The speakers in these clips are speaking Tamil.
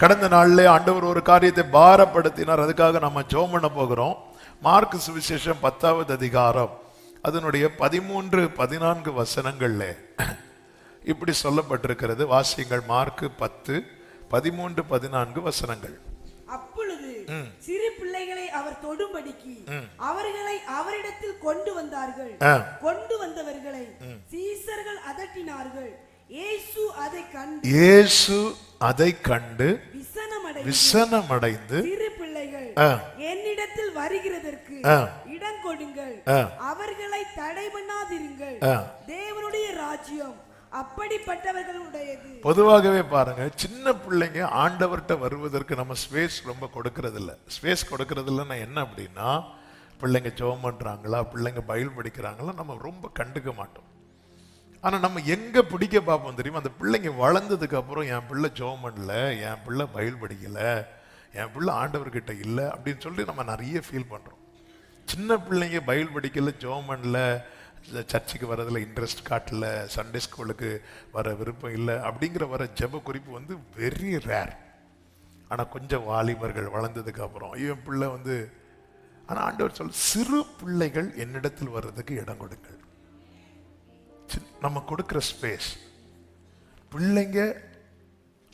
கடந்த நாள்ல ஆண்டவர் ஒரு காரியத்தை பாரப்படுத்தினார். அதுக்காக நம்ம ஜெபம் பண்ண போகிறோம். மார்க் சுவிசேஷம் பத்தாவது அதிகாரம் அதனுடைய பதிமூன்று பதினான்கு வசனங்கள்ல இப்படி சொல்லப்பட்டிருக்கிறது. வாசியங்கள் மார்க் பத்து பதிமூன்று பதினான்கு வசனங்கள். அப்பொழுது சிறு பிள்ளைகளை அவர் தொடும்படிக்கு அவர்களை அவரிடத்தில் கொண்டு வந்தார்கள். கொண்டு வந்தவர்களை சீசர்கள் அதட்டினார்கள். இயேசு அதை கண்டு விசனமடை விசனமடைந்து சிறு பிள்ளைகள் ஆ. என்னிடத்தில் வருகிறதற்கு. இடம் கொடுங்கள். அவர்களை தடை பண்ணாதிருங்கள். தேவனுடைய ராஜ்யம் அப்படிப்பட்டவர்களுடையது பொதுவாகவே பாருங்க சின்ன பிள்ளைங்க ஆண்டவர்கிட்ட வருவதற்கு நம்ம ஸ்பேஸ் ரொம்ப கொடுக்கறது இல்ல ஸ்பேஸ் கொடுக்கறது இல்லைன்னா என்ன அப்படின்னா பிள்ளைங்க ஜெபம் பண்றாங்களா பிள்ளைங்க பயில் படிக்கிறாங்களா நம்ம ரொம்ப கண்டுக்க மாட்டோம் ஆனால் நம்ம எங்கே பிடிக்க பார்ப்போம் தெரியுமா? அந்த பிள்ளைங்க வளர்ந்ததுக்கு அப்புறம் என் பிள்ளை ஜோம் பண்ணல என் பிள்ளை பயில் படிக்கலை என் பிள்ளை ஆண்டவர்கிட்ட இல்லை அப்படின்னு சொல்லி நம்ம நிறைய ஃபீல் பண்ணுறோம் சின்ன பிள்ளைங்க பயில் படிக்கல ஜோம் பண்ணல சர்ச்சுக்கு வரதில் இன்ட்ரெஸ்ட் காட்டல சண்டே ஸ்கூலுக்கு வர விருப்பம் இல்லை அப்படிங்கிற வர ஜெப குறிப்பு வந்து வெரி ரேர் ஆனால் கொஞ்சம் வாலிபர்கள் வளர்ந்ததுக்கு அப்புறம் இவன் பிள்ளை வந்து ஆனால் ஆண்டவர் சொல் சிறு பிள்ளைகள் என்னிடத்தில் வர்றதுக்கு இடம் கொடுங்கள். நம்ம கொடுக்குற ஸ்பேஸ் பிள்ளைங்க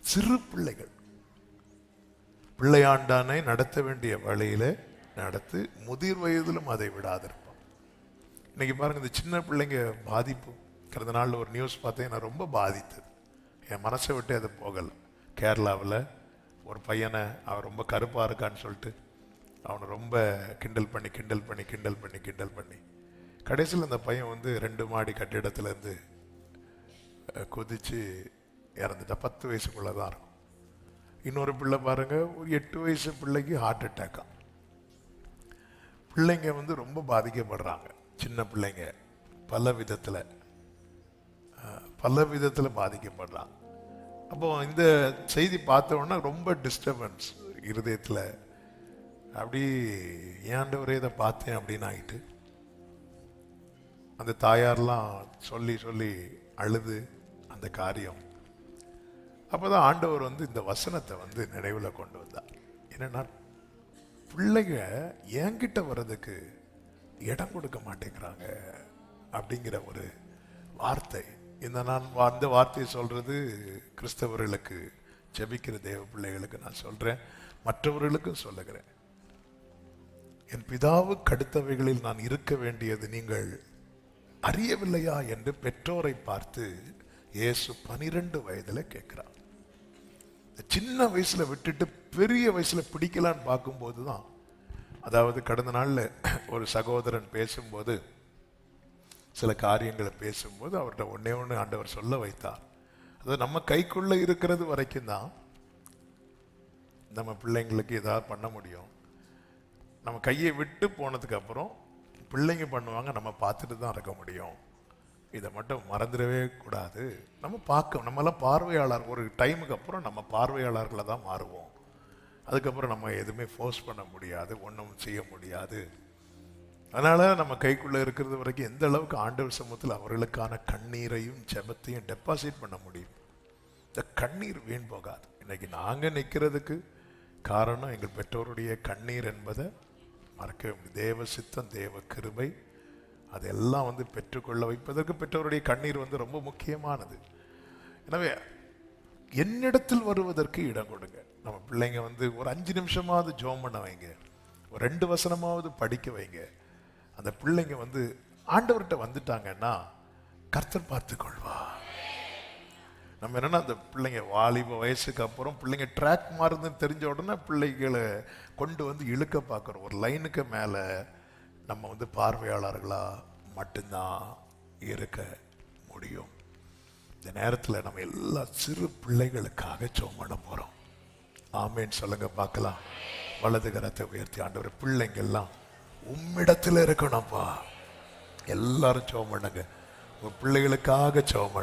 சிறு பிள்ளைகள். பிள்ளையாண்டானை நடத்த வேண்டிய வழியில நடத்து முதிர் வயதிலும் அதை விடாதிருப்பான். இன்னைக்கு பாருங்க இந்த சின்ன பிள்ளைங்க பாதிப்பு. கடந்த நாளில் ஒரு நியூஸ் பார்த்தேன் நான் ரொம்ப பாதித்தது. என் மனசை விட்டு அது போகலை. கேரளாவில் ஒரு பையனை அவன் ரொம்ப கருப்பாக இருக்கான்னு சொல்லிட்டு அவனை ரொம்ப கிண்டல் பண்ணி கிண்டல் பண்ணி கிண்டல் பண்ணி கிண்டல் பண்ணி கடைசியில் அந்த பையன் வந்து ரெண்டு மாடி கட்டிடத்துலேருந்து குதித்து இறந்துட்டா குதிச்சு பத்து வயசுக்குள்ளே தான் இருக்கும். இன்னொரு பிள்ளை பாருங்க ஒரு எட்டு வயசு பிள்ளைக்கு ஹார்ட் அட்டாக்கா பிள்ளைங்க வந்து ரொம்ப பாதிக்கப்படுறாங்க. சின்ன பிள்ளைங்க பல விதத்தில் பல விதத்தில் பாதிக்கப்படுறாங்க. அப்போ இந்த செய்தி பார்த்தோன்னா ரொம்ப டிஸ்டர்பன்ஸ் இருதயத்தில். அப்படி ஏண்டவரே இதை பார்த்தேன் அப்படின்னு ஆகிட்டு அந்த தாயார்லாம் சொல்லி சொல்லி அழுது அந்த காரியம். அப்பதான் ஆண்டவர் வந்து இந்த வசனத்தை வந்து நினைவில் கொண்டு வந்தார். என்னென்னா பிள்ளைங்க என்கிட்ட வர்றதுக்கு இடம் கொடுக்க மாட்டேங்கிறாங்க அப்படிங்கிற ஒரு வார்த்தை. இந்த நான் அந்த வார்த்தையை சொல்கிறது கிறிஸ்தவர்களுக்கு ஜெபிக்கிற தேவ பிள்ளைகளுக்கு நான் சொல்கிறேன் மற்றவர்களுக்கும் சொல்லுகிறேன். என் பிதாவுக்கு அடுத்தவைகளில் நான் இருக்க வேண்டியது நீங்கள் அறியவில்லையா என்று பெற்றோரை பார்த்து இயேசு பனிரெண்டு வயதுல கேட்கிறார். சின்ன வயசுல விட்டுட்டு பெரிய வயசுல பிடிக்கலான்னு பார்க்கும்போது தான் அதாவது கடந்த நாளில் ஒரு சகோதரன் பேசும்போது சில காரியங்களை பேசும்போது அவர்கிட்ட ஒண்ணே ஒன்று ஆண்டவர் சொல்ல வைத்தார். அது நம்ம கைக்குள்ளே இருக்கிறது வரைக்கும் தான் நம்ம பிள்ளைங்களுக்கு ஏதாவது பண்ண முடியும். நம்ம கையை விட்டு போனதுக்கு அப்புறம் பிள்ளைங்க பண்ணுவாங்க நம்ம பார்த்துட்டு தான் இருக்க முடியும். இதை மட்டும் மறந்துடவே கூடாது. நம்ம பார்க்க நம்மலாம் பார்வையாளர் ஒரு டைமுக்கு அப்புறம் நம்ம பார்வையாளர்களை தான் மாறுவோம். அதுக்கப்புறம் நம்ம எதுவுமே ஃபோர்ஸ் பண்ண முடியாது ஒன்றும் செய்ய முடியாது. அதனால் நம்ம கைக்குள்ளே இருக்கிறது வரைக்கும் எந்த அளவுக்கு ஆண்டவர் சமூகத்தில் அவர்களுக்கான கண்ணீரையும் ஜபத்தையும் டெபாசிட் பண்ண முடியும்? இந்த கண்ணீர் வீண் போகாது. இன்னைக்கு நாங்கள் நிற்கிறதுக்கு காரணம் எங்கள் பெற்றோருடைய கண்ணீர் என்பதை மறக்கவே தேவ சித்தம் தேவ கிருபை அதெல்லாம் வந்து பெற்றுக்கொள்ள வைப்பதற்கு பெற்றோருடைய கண்ணீர் வந்து ரொம்ப முக்கியமானது. எனவே என்னிடத்தில் வருவதற்கு இடம் கொடுங்க. நம்ம பிள்ளைங்க வந்து ஒரு அஞ்சு நிமிஷமாவது ஜோம் பண்ண வைங்க. ஒரு ரெண்டு வசனமாவது படிக்க வைங்க. அந்த பிள்ளைங்க வந்து ஆண்டவர்கிட்ட வந்துட்டாங்கன்னா கர்த்தர் பார்த்துக்கொள்வா நம்ம என்னன்னா அந்த பிள்ளைங்க வாலிப வயசுக்கு அப்புறம் பிள்ளைங்க ட்ராக் மாறுதுன்னு தெரிஞ்ச உடனே பிள்ளைகளை கொண்டு வந்து இழுக்க பார்க்குறோம் ஒரு லைனுக்கு மேலே நம்ம வந்து பார்வையாளர்களாக மட்டும்தான் இருக்க முடியும். இந்த நேரத்தில் நம்ம எல்லா சிறு பிள்ளைகளுக்காக சோமட போகிறோம் ஆமேன்னு சொல்லுங்க பார்க்கலாம். வலது கரத்தை உயர்த்தி ஆண்டவர் பிள்ளைங்க எல்லாம் உம்மிடத்தில் இருக்கணும்ப்பா எல்லாரும் ஜெபம் உங்கள் பிள்ளைகளுக்காக ஜெபம்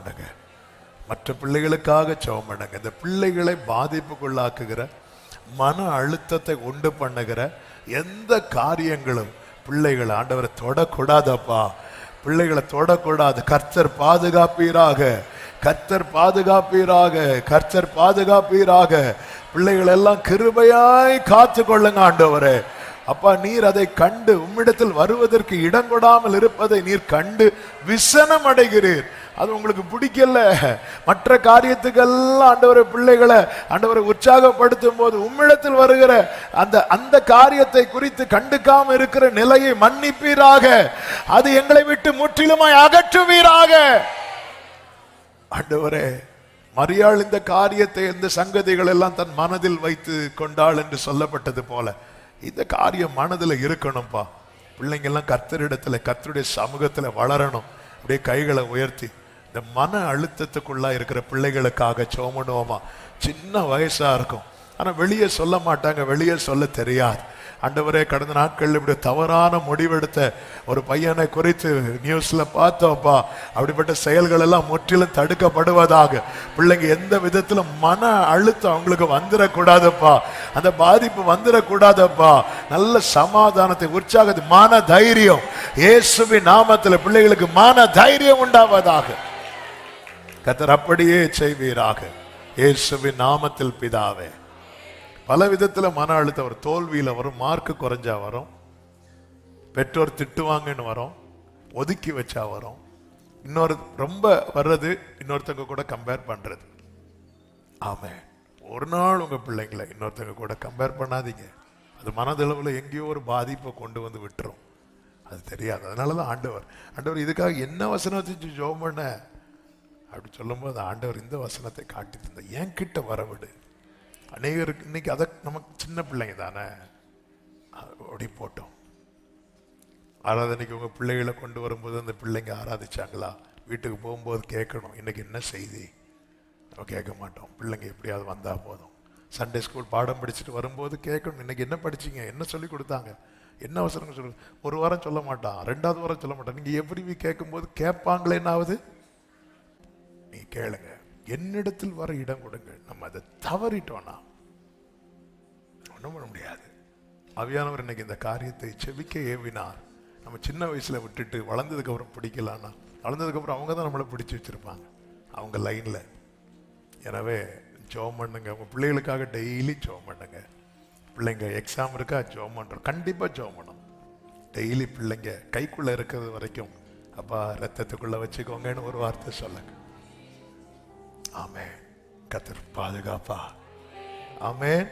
மற்ற பிள்ளைகளுக்காக ஜெபம் பண்ணுங்க. இந்த பிள்ளைகளை பாதிப்புக்குள்ளாக்குகிற மன அழுத்தத்தை உண்டு பண்ணுகிற எந்த காரியங்களும் பிள்ளைகளை ஆண்டவரை தொடக்கூடாதப்பா. பிள்ளைகளை தொடக்கூடாது. கர்த்தர் பாதுகாப்பீராக. கர்த்தர் பாதுகாப்பீராக. கர்த்தர் பாதுகாப்பீராக. பிள்ளைகள் எல்லாம் கிருபையாய் காத்து கொள்ளுங்க ஆண்டவரே. அப்பா நீர் அதை கண்டு உம்மிடத்தில் வருவதற்கு இடம் கொடாமல் இருப்பதை நீர் கண்டு விசனம் அடைகிறீர் அது உங்களுக்கு பிடிக்கல. மற்ற காரியத்துக்கெல்லாம் ஆண்டவரை பிள்ளைகளை ஆண்டவரை உற்சாகப்படுத்தும் போது உம்மிடத்தில் வருகிற அந்த அந்த காரியத்தை குறித்து கண்டுக்காம இருக்கிற நிலையை மன்னிப்பீராக. அது எங்களை விட்டு முற்றிலுமாய் அகற்றுவீராக. ஆண்டவரே மரியாள் இந்த காரியத்தை இந்த சங்கதிகள் எல்லாம் தன் மனதில் வைத்து கொண்டாள் என்று சொல்லப்பட்டது போல. இந்த காரியம் மனதுல இருக்கணும்ப்பா பிள்ளைங்க எல்லாம் கர்த்தரிடத்துல கர்த்தருடைய சமூகத்துல வளரணும். அப்படியே கைகளை உயர்த்தி. இந்த மன அழுத்தத்துக்குள்ளா இருக்கிற பிள்ளைகளுக்காக சோமனுவோமா சின்ன வயசா இருக்கும். ஆனா வெளியே சொல்ல மாட்டாங்க வெளியே சொல்ல தெரியாது. அண்டவரே கடந்த நாட்கள் இப்படி தவறான முடிவெடுத்த ஒரு பையனை குறித்து நியூஸ்ல பார்த்தோம்ப்பா அப்படிப்பட்ட செயல்கள் எல்லாம் முற்றிலும் தடுக்கப்படுவதாக. பிள்ளைங்க எந்த விதத்தில் மன அழுத்தம் அவங்களுக்கு வந்துடக்கூடாதப்பா அந்த பாதிப்பு வந்துடக்கூடாதப்பா நல்ல சமாதானத்தை உற்சாகத்தை மன தைரியம். இயேசுவின் நாமத்துல பிள்ளைகளுக்கு மன தைரியம் உண்டாவதாக. கத்தர் அப்படியே செய்வீராக. இயேசுவின் நாமத்தில் பிதாவே. பல விதத்தில் மன அழுத்தம் வரும். தோல்வியில் வரும். மார்க் குறைஞ்சா வரும். பெற்றோர் திட்டுவாங்கன்னு வரும். ஒதுக்கி வச்சா வரும். இன்னொரு ரொம்ப வர்றது இன்னொருத்தங்க கூட கம்பேர் பண்ணுறது ஆமே ஒரு நாள் உங்கள் பிள்ளைங்களை இன்னொருத்தங்க கூட கம்பேர் பண்ணாதீங்க. அது மனதளவில் எங்கேயோ ஒரு பாதிப்பை கொண்டு வந்து விட்டுரும். அது தெரியாது. அதனால தான் ஆண்டவர். ஆண்டவர் இதுக்காக என்ன வசனத்தை ஜோம் பண்ண? அப்படி சொல்லும்போது ஆண்டவர் இந்த வசனத்தை காட்டி தந்த என் கிட்ட வரவிடு. அநேகருக்கு இன்னைக்கு அதை நமக்கு சின்ன பிள்ளைங்க தானே? அப்படி போட்டோம். ஆராதனைக்கு உங்கள் பிள்ளைகளை கொண்டு வரும்போது அந்த பிள்ளைங்க ஆராதிச்சாங்களா? வீட்டுக்கு போகும்போது கேட்கணும் இன்னைக்கு என்ன செய்தி? நம்ம கேட்க மாட்டோம். பிள்ளைங்க எப்படியாவது வந்தால் போதும். சண்டே ஸ்கூல் பாடம் படிச்சுட்டு வரும்போது கேட்கணும் இன்னைக்கு என்ன படிச்சீங்க? என்ன சொல்லி கொடுத்தாங்க? என்ன அவசரம் சொல்லு ஒரு வாரம் சொல்ல மாட்டான். ரெண்டாவது வாரம் சொல்ல மாட்டான். நீங்கள் எப்படி கேட்கும்போது கேட்பாங்களேன்னாவது நீ கேளுங்க. என்னிடத்தில் வர இடம் கொடுங்க நம்ம அதை தவறிட்டோம்னா ஒன்றும் பண்ண முடியாது. அவியானவர் இன்னைக்கு இந்த காரியத்தை செவிக்க ஏவினார். நம்ம சின்ன வயசில் விட்டுட்டு வளர்ந்ததுக்கப்புறம் பிடிக்கலான்னா அவங்க தான் நம்மளை பிடிச்சி வச்சிருப்பாங்க. அவங்க லைனில் எனவே ஜோம் பண்ணுங்க. உங்கள் பிள்ளைகளுக்காக டெய்லி ஜோம் பண்ணுங்க. பிள்ளைங்க எக்ஸாம் இருக்கா? ஜோம் பண்ணுறோம் கண்டிப்பாக ஜோம் பண்ணணும். டெய்லி பிள்ளைங்க கைக்குள்ளே இருக்கிறது வரைக்கும் அப்பா ரத்தத்துக்குள்ளே வச்சுக்கோங்கன்னு ஒரு வார்த்தை சொல்லுங்கள் ஆமேன். கத்தர் பாதுகாப்பா. ஆமேன்.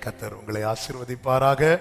கத்தர் உங்களை ஆசிர்வதிப்பாராக.